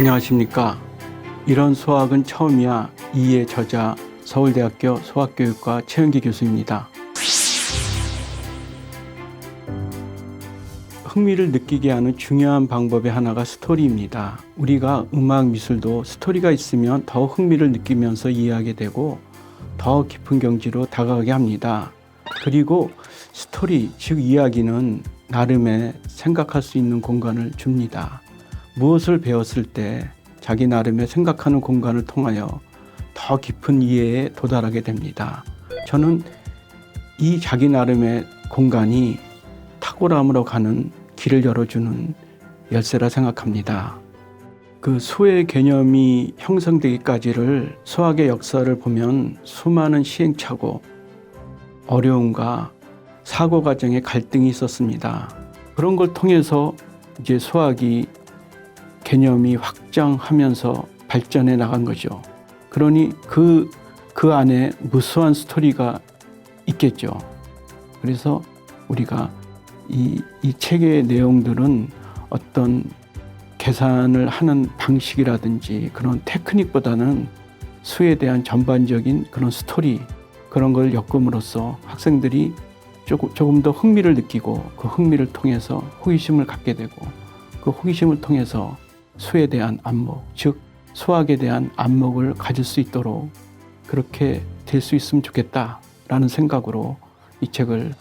안녕하십니까. 이런 수학은 처음이야. 이의 저자 서울대학교 수학교육과 최은기 교수입니다. 흥미를 느끼게 하는 중요한 방법의 하나가 스토리입니다. 우리가 음악 미술도 스토리가 있으면 더 흥미를 느끼면서 이해하게 되고 더 깊은 경지로 다가가게 합니다. 그리고 스토리, 즉 이야기는 나름의 생각할 수 있는 공간을 줍니다. 무엇을 배웠을 때 자기 나름의 생각하는 공간을 통하여 더 깊은 이해에 도달하게 됩니다. 저는 이 자기 나름의 공간이 탁월함으로 가는 길을 열어주는 열쇠라 생각합니다. 그 수의 개념이 형성되기까지를 수학의 역사를 보면 수많은 시행착오, 어려움과 사고 과정의 갈등이 있었습니다. 그런 걸 통해서 이제 수학이 개념이 확장하면서 발전해 나간 거죠. 그러니 그, 그 안에 무수한 스토리가 있겠죠. 그래서 우리가 이, 이 책의 내용들은 어떤 계산을 하는 방식이라든지 그런 테크닉보다는 수에 대한 전반적인 그런 스토리 그런 걸 엮음으로써 학생들이 조금, 조금 더 흥미를 느끼고 그 흥미를 통해서 호기심을 갖게 되고 그 호기심을 통해서 수에 대한 안목, 즉 수학에 대한 안목을 가질 수 있도록 그렇게 될 수 있으면 좋겠다라는 생각으로 이 책을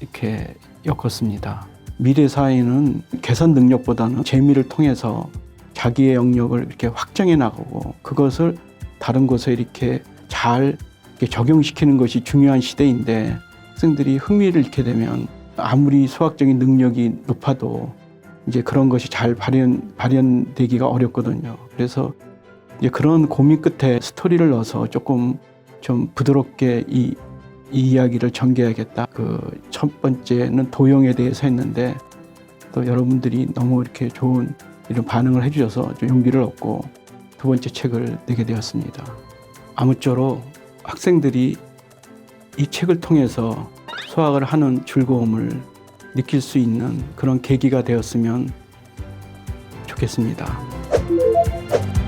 이렇게 엮었습니다. 미래 사회는 계산 능력보다는 재미를 통해서 자기의 영역을 이렇게 확장해 나가고 그것을 다른 곳에 이렇게 잘 이렇게 적용시키는 것이 중요한 시대인데 학생들이 흥미를 잃게 되면 아무리 수학적인 능력이 높아도 이제 그런 것이 잘 발현 발현되기가 어렵거든요. 그래서 이제 그런 고민 끝에 스토리를 넣어서 조금 좀 부드럽게 이, 이 이야기를 전개하겠다. 그 첫 번째는 도형에 대해서 했는데 또 여러분들이 너무 이렇게 좋은 이런 반응을 해주셔서 좀 용기를 얻고 두 번째 책을 내게 되었습니다. 아무쪼록 학생들이 이 책을 통해서 수학을 하는 즐거움을 느낄 수 있는 그런 계기가 되었으면 좋겠습니다.